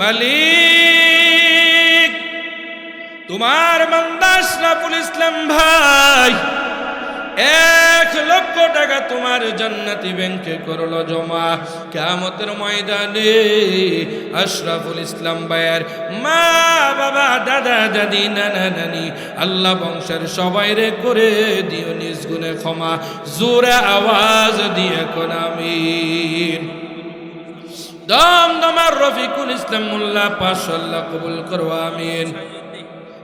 মালিক, তোমার বান্দা আশরাফুল ইসলাম ভাই, এক লক্ষ টাকা তোমার জান্নাতি ব্যাংকে করল জমা। কেমতের ময়দানে আশরাফুল ইসলাম ভাইয়ের মা, বাবা, দাদা, দাদি, নানা, নানি, আল্লাহ বংশের সবাই রে করে দিও নিজ গুণে ক্ষমা। জোরে আওয়াজ দিয়ে কোন আমিন। দম দমার রফিকুল ইসলাম মোল্লা পাঁচশো কবুল করো, আমিন।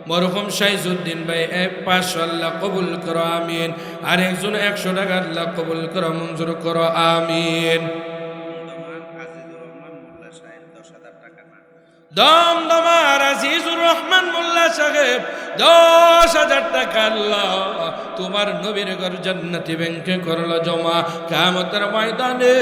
মরহুম শাইজুদ্দিন ভাই এক পাঁচশো আল্লাহ কবুল করো, আমিন। আর একজন একশো টাকা আল্লাহ কবুল করো, মঞ্জুর করো, আমিন। দম দমার আজিজুর রহমান মোল্লা সাহেব, দশ হাজার টাকা আল্লাহ তোমার নবীর ঘর জান্নাতি ব্যাংকে করল জমা। কামতের ময়দানে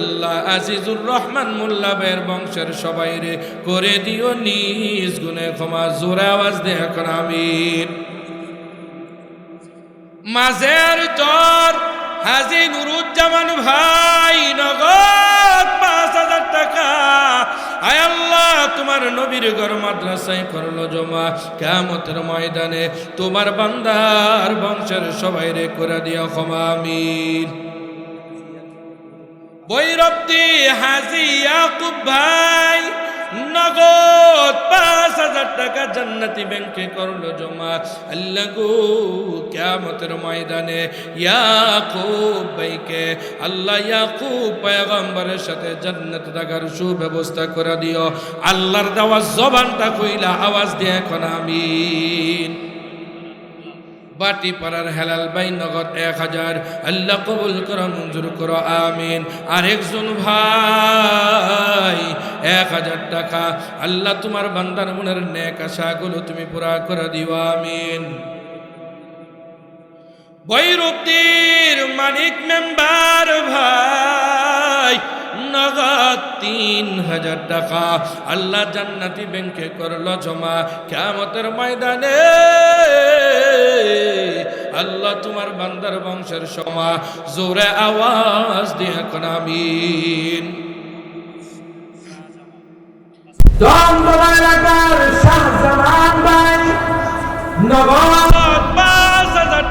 আল্লাহ আজিজুর রহমান মোল্লা বের বংশের সবাই রে, করে দিও নিজ গুনে ক্ষমা, জোরে আওয়াজ দেখ আমিন। মাঝের চর, হাজি নুরুজ্জামান ভাই, নগদ পাঁচ হাজার টাকা। আয় আল্লাহ, তোমার নবীর ঘর মাদ্রাসায় করল জমা। কেমতের ময়দানে তোমার বান্দার বংশের সবাই রে, করে দিয়া ক্ষমা, আমিন। বৈরব্দি হাজি ইয়াকুব ভাই নগদ পাঁচ হাজার টাকা জান্নাতি ব্যাংকে করল জমা। আল্লাহ গো কেমতের ময়দানে ইয়াকুব ভাইকে আল্লাহ ইয়াকুব পয়গম্বরের সাথে জান্নাত থাকার সুব্যবস্থা করে দিও। আল্লাহর দেওয়া জবানটা কইলা আওয়াজ দিয়ে এখন আমিন। বাটি পাড়ার হেলাল বাই নগদ এক হাজার। আল্লাহ কবুল করো, মঞ্জুর করো, আমিন। আরেকজন ভাই, এক হাজার টাকা। আল্লাহ তোমার বান্দার মনের নেক আশাগুলো তুমি পুরা করে দিও, আমিন। বৈরুদ্দির মানিক মেম্বার ভাই, নগদ তিন হাজার টাকা। আল্লাহ জান্নাতি ব্যাংকে করল জমা। কেমতের ময়দানে আল্লাহ তোমার বান্দার বংশের সমা জোরে আওয়াজ দিয়ে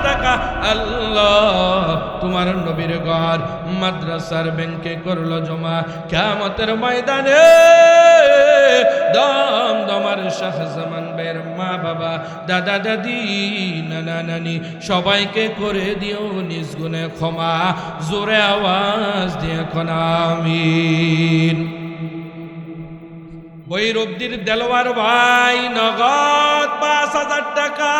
টাকা। আল্লাহ তোমার নবীর ঘর মাদ্রাসার ব্যাংকে করল জমা। কেমতের ময়দানে দম দমার শাহজামান বের মা বাবা, দাদা, দাদি, নানা, নানি, সবাইকে করে দিও নিজ গুণে ক্ষমা, জোরে আওয়াজ দিয়ে খনামিন বৈরব্দির দেলোয়ার ভাই নগদ পাঁচ হাজার টাকা।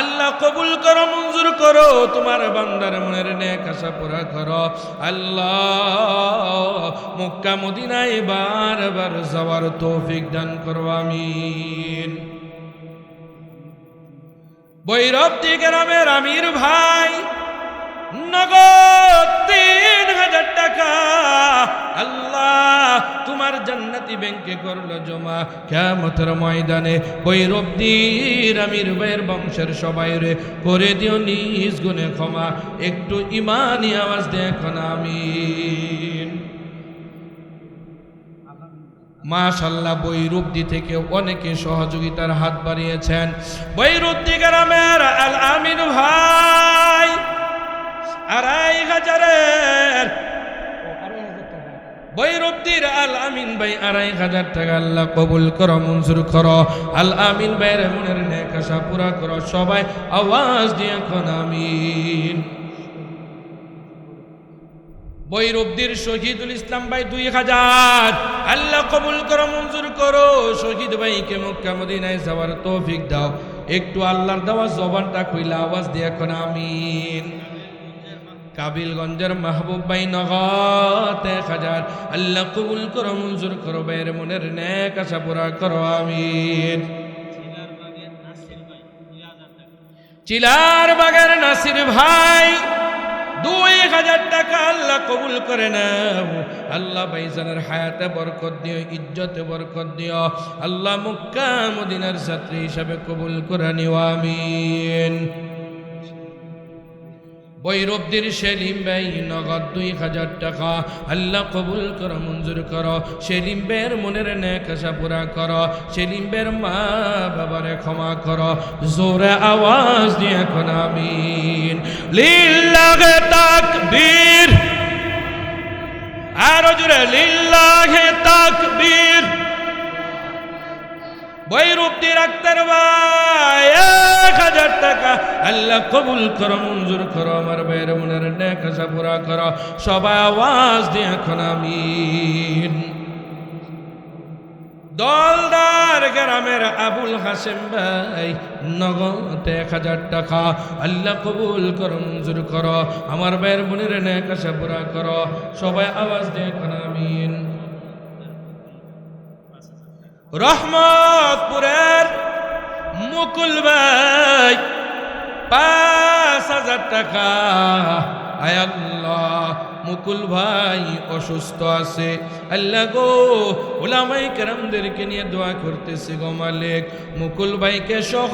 আল্লাহ কবুল করো, মঞ্জুর করো, তোমার বান্দার মনের নেক আশা পুরা করো। আল্লাহ মক্কা মদিনায় বারবার যাওয়ার তৌফিক দান করো, আমিন। বৈরব্দি গ্রামের আমির ভাই নগদ হাজার টাকা। আল্লাহ, তোমার জান্নাতি ব্যাংকে করল জমা। কেমতের ময়দানে বৈরব্দির আমির ভাইয়ের বংশের সবাই রে, করে দিও নিজ গুণে ক্ষমা। একটু ইমানি আওয়াজ দেখো না, আমিন। মাশাল্লাহ, বৈরুব্দি থেকে অনেকে সহযোগিতার হাত বাড়িয়েছেন। বৈরুদ্দি গ্রামের আল আমিন ভাই আড়াই হাজারের আল আমিন ভাই আড়াই হাজার টাকা আল্লাহ কবুল করো মঞ্জুর করো। আল আমিন ভাইয়ের মনের নেক আশা পুরা করো সবাই আওয়াজ দিয়ে এখন আমিন। বৈরব্দির শহীদুল ইসলাম ভাই দুই হাজার। আল্লাহ কবুল করো মঞ্জুর করো। শহীদ ভাইকে মক্কা মদিনায় যাওয়ার তৌফিক দাও। একটু আল্লাহর দেওয়া জবানটা কইলা আওয়াজ দিয়ে এখন আমিন। কাবিলগঞ্জের মাহবুব ভাই এক হাজার। আল্লাহ কবুল করো, মঞ্জুর করো, ভাইয়ের মনের নেক আশা পুরা করো, আমিন। চিলার বাগের নাসির ভাই, দুই হাজার টাকা আল্লাহ কবুল করে নাও। আল্লাহ ভাইজানের হায়াতে বরকত দিও, ইজ্জতে বরকত দিও। আল্লাহ মুক্কা মদিনার ছাত্রী হিসাবে কবুল করে নিও, আমিন। বৈরব্দির সেলিম ভাই নগদ দুই হাজার টাকা। আল্লাহ কবুল কর, মঞ্জুর কর। সেলিম বের মনের নেকাশা পুরা কর। সেলিম বের মা বাবারে ক্ষমা কর। জোরে আওয়াজ দিয়ে এখন আমিন। লিল্লাহে তাকবীর। আরও জোরে, লিল্লাহে তাকবীর। বৈরূপটি রাখতার ভাই এক হাজার আল্লাহ কবুল করো, মঞ্জুর করো, আমার মনের পুরা করো। সবাই আওয়াজ দিয়ে এখন আমিন। দলদার গ্রামের আবুল হাসেম ভাই, নগদ এক হাজার টাকা। আল্লাহ কবুল করো, মঞ্জুর করো, আমার ভাইয়ের মনের নেকাশা পুরা করো। সবাই আওয়াজ দিয়ে আমিন। রহমতপুরের মুকুল ভাই, পাঁচ হাজার টাকা। আয় আল্লাহ, মুকুল ভাই অসুস্থ আছে। আল্লাহ গো, ওলামাই কেরামদেরকে নিয়ে দোয়া করতেছে গো মালিক। মুকুল ভাইকে সহ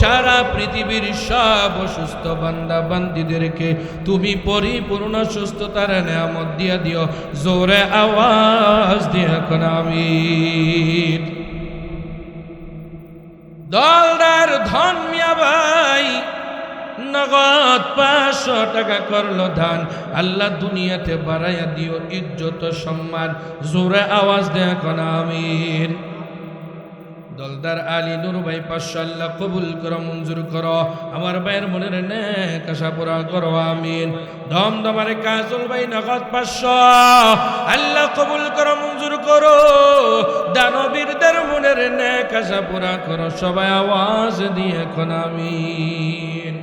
সারা পৃথিবীর সব অসুস্থ বান্দা বান্দিদেরকে তুমি পরিপূর্ণ সুস্থতার নেয়ামত দিয়া দিও। জোরে আওয়াজ দিয়ে এখন আমি দলদার ধন মিয়া ভাই, নগদ পাঁচশো টাকা করল ধান আল্লাহ দুনিয়াতে বাড়াইয়া দিও ইজ্জত সম্মান। জোরে আওয়াজ দেয়া কনা, আমিন। দলদার আলী নুর ভাই পাঁচশো আল্লাহ কবুল করো, মঞ্জুর করো। আমার ভাইয়ের মনের নেক আশা পুরা করো, আমিন। দম দমারে কাজল ভাই নগদ পাঁচশো। আল্লাহ কবুল করো, মঞ্জুর করো। দানবীরদের মনের নেক আশা পুরা করো, সবাই আওয়াজ দিয়ে এখন, আমিন।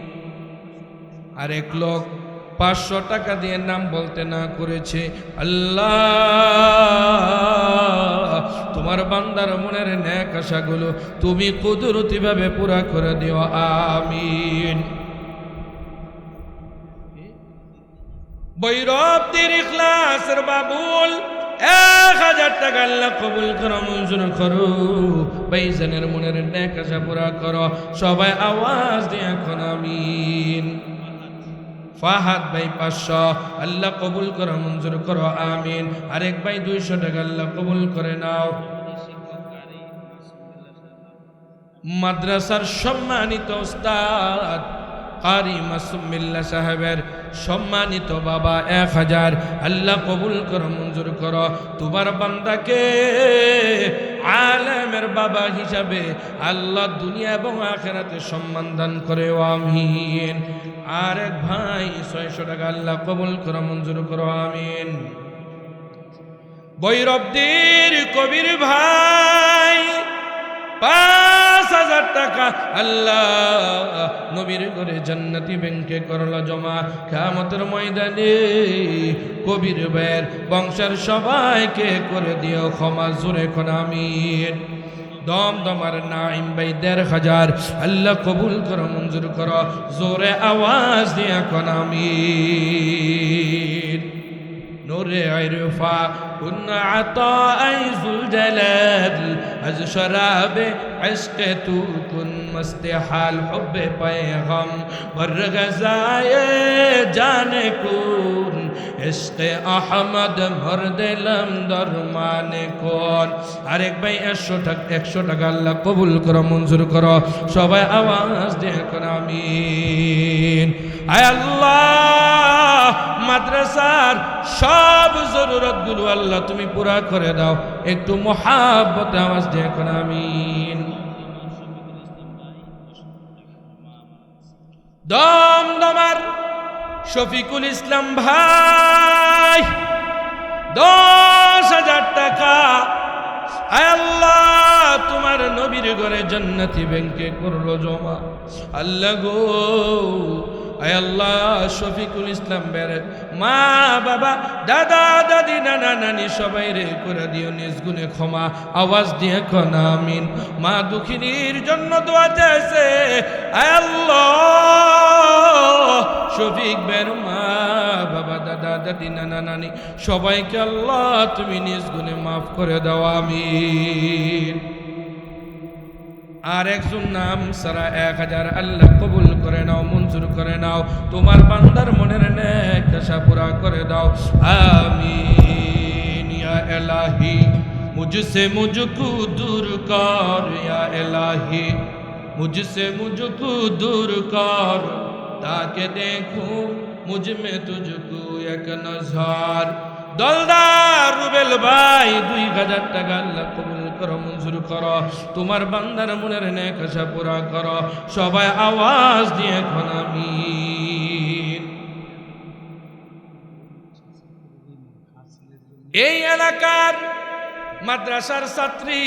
আরেক লোক পাঁচশো টাকা দিয়ে নাম বলতে না করেছে। আল্লাহ, তোমার বান্দার মনের ন্যাক আশাগুলো তুমি কুদরতিভাবে পুরা করে দিও। আমিন। বৈরবদের ইখলাসের বাবুল, এক হাজার টাকা আল্লাহ কবুল করো, মঞ্জুর করো। বাইজানের মনের ন্যাক আশা পুরা করো। সবাই আওয়াজ দিয়ে এখন আমিন। ফাহাদ ভাই পাঁচশো, আল্লাহ কবুল করো, মঞ্জুর করো, আমিন। আরেক ভাই দুইশো টাকা, আল্লাহ কবুল করে নাও। মাদ্রাসার সম্মানিত ওস্তাদ কারি মাসুমিল্লা সাহেবের সম্মানিত বাবা এক হাজার, আল্লাহ কবুল করো, মঞ্জুর করো। তোমার বান্দাকে আলেমের বাবা হিসাবে আল্লাহ দুনিয়া এবং আখেরাতে সম্মান দান করে আমিন। আর এক ভাই ছয়শো টাকা আল্লাহ কবুল করো, মঞ্জুর করো, আমিন। বৈরবদের কবির ভাই পাঁচ হাজার টাকা আল্লাহ নবীর করে জান্নাতি ব্যাংকে করলা জমা। খামতের ময়দানে কবির ভাইয়ের বংশের সবাইকে করে দিও, ক্ষমা জোরে এখন আমিন। দম দমার নাইম ভাই দেড় হাজার আল্লাহ কবুল করো মঞ্জুর করো জোরে আওয়াজ দিয়ে এখন আমিন نور عرفا كن عطاء ذو الجلال از شراب عشق تو کن مست حال حب پیغم بر غزائے جان کن ইশকে আহমদ ভর দিলাম দরমানে কোন? আরেক ভাই একশো টাকা একশো টাকা আল্লাহ কবুল করো, মঞ্জুর করো। সবাই আওয়াজ দিয়ে কর আমিন। আল্লাহ, মাদ্রাসার সব জরুরতগুলো আল্লাহ তুমি পুরা করে দাও। একটু মহাব্বত আওয়াজ দিয়ে কর আমিন। দমদমার শফিকুল ইসলাম ভাই, দশ হাজার টাকা। আল্লাহ, তোমার নবীর ঘরে জান্নাতি ব্যাংকে করল জমা। আল্লাহ গো আল্লাহ, শফিকুল ইসলাম বের মা, বাবা, দাদা, দাদি, নানা, নানি সবাই রে করে দিও, নিজ গুণে ক্ষমা, আওয়াজ দিয়ে কন, আমিন। মা দুঃখিনীর জন্য দোয়া চাইছে। আল্লাহ শফিক বেরুমা, বাবা, দাদা, দাদি, নানা, নানি, সবাইকে আল্লাহ, তুমি নিজ গুণে মাফ করে দাও আমি আর একজন নাম সারা এক হাজার আল্লাহ কবুল করে নাও, মঞ্জুর করে নাও, তোমার বান্দার মনের নেশা পুরা করে দাও আমি এলাহি মুঝসে মুঝকু দূর কর এলাহি মুঝসে মুঝকু দূর কর। ताके देखूं मुझ में तुझको एक नजर দলদার রুবেল ভাই দুই হাজার টাকা আল্লাহ কবুল করো মঞ্জুর করো তোমার বান্দার মনের নেক আশা পুরা করো সবাই আওয়াজ দিয়ে এখন আমিন এই এলাকার মাদ্রাসার ছাত্রী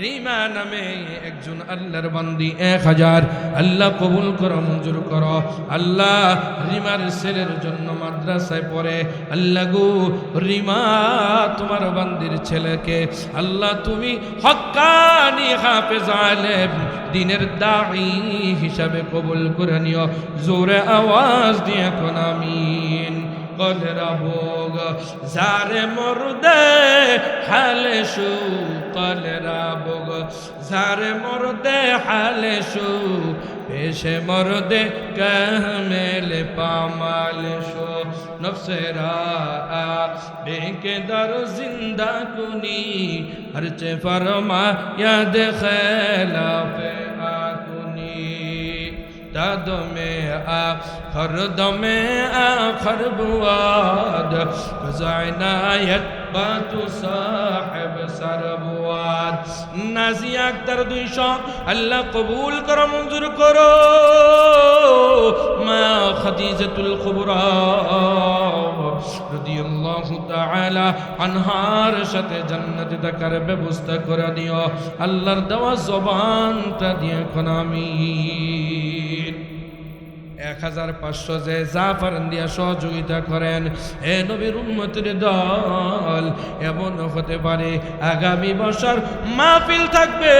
রিমা নামে একজন আল্লাহর বান্দি এক হাজার। আল্লাহ কবুল করো, মঞ্জুর করো। আল্লাহ রিমার ছেলের জন্য মাদ্রাসায় পড়ে। আল্লাহ গো, রিমা তোমার বান্দির ছেলেকে। আল্লাহ তুমি হক্কানি হাফেজ আলেম, দিনের দাঈ হিসাবে কবুল করে নিও। জোরে আওয়াজ দিয়ে কোন আমিন। কলরা ভোগ। যারে মরদে হালে শু কলরা ভোগ। যারে মরদে হালে শু পেশে মরদে কাহমেলে পামাল শো নফসেরা বেকে দর জিন্দা কুনি, হরচে ফরমা ইয়াদ খেলাফে। دمে آخر دمে آخر بواد عنایت با تو صاحب سربواد নাজি আক্তার দুইশো আল্লাহ কবুল করো মঞ্জুর করো মা খাদিজাতুল কুবরা রাদিয়াল্লাহু তাআলা আনহার সাথে জান্নাতে থাকার ব্যবস্থা করে দিও আল্লাহর দেওয়া জবানটা দিয়ে এখন আমিন এক হাজার পাঁচশো যে জাফারান দিয়া সহযোগিতা করেন, এ নবীর উন্মতির দল এমন হতে পারে, আগামী বছর মাহফিল থাকবে,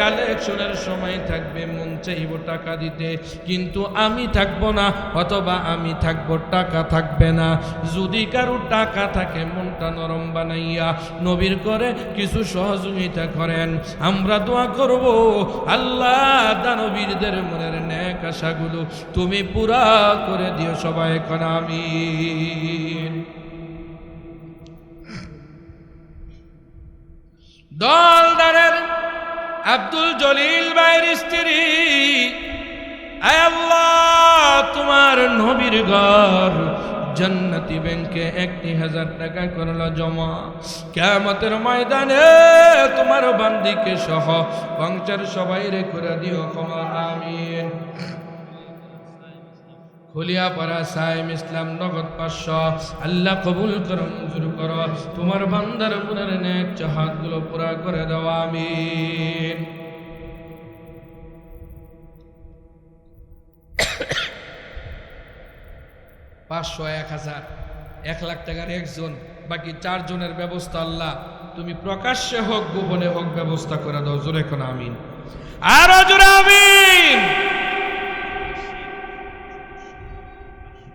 কালেকশনের সময় থাকবে, মন চাইব টাকা দিতে, কিন্তু আমি থাকব না, অথবা আমি থাকব, টাকা থাকবে না। যদি কারও টাকা থাকে, মনটা নরম বানাইয়া নবীর করে কিছু সহযোগিতা করেন। আমরা দোয়া করব, আল্লাহ দানবীরদের মনের ন্যাক আশাগুলো তুমি পুরা করে দিও সবাই এখন, আমিন। দলদারের আব্দুল জলিল ভাইয়ের স্ত্রী তোমার নবীর ঘর জান্নাতি ব্যাংকে একটি হাজার টাকা করল জমা। কেমতের ময়দানে তোমার বান্দিকে সহ পঞ্চার সবাই রে করে দিও ক্ষমা, আমিন। খুলিয়াপাড়া সাইম ইসলাম নগদ পাঁচশো। আল্লাহ কবুল করো মঞ্জুর করো। তোমার বান্দার মনের নেক চাহাতগুলো পুরা করে দাও, আমিন। পাঁচশো এক হাজার, এক লাখ টাকার একজন, বাকি চারজনের ব্যবস্থা আল্লাহ। তুমি প্রকাশ্যে হোক, গোপনে হোক ব্যবস্থা করে দাও, জোরে কোন আমিন। আরও জোরে আমিন।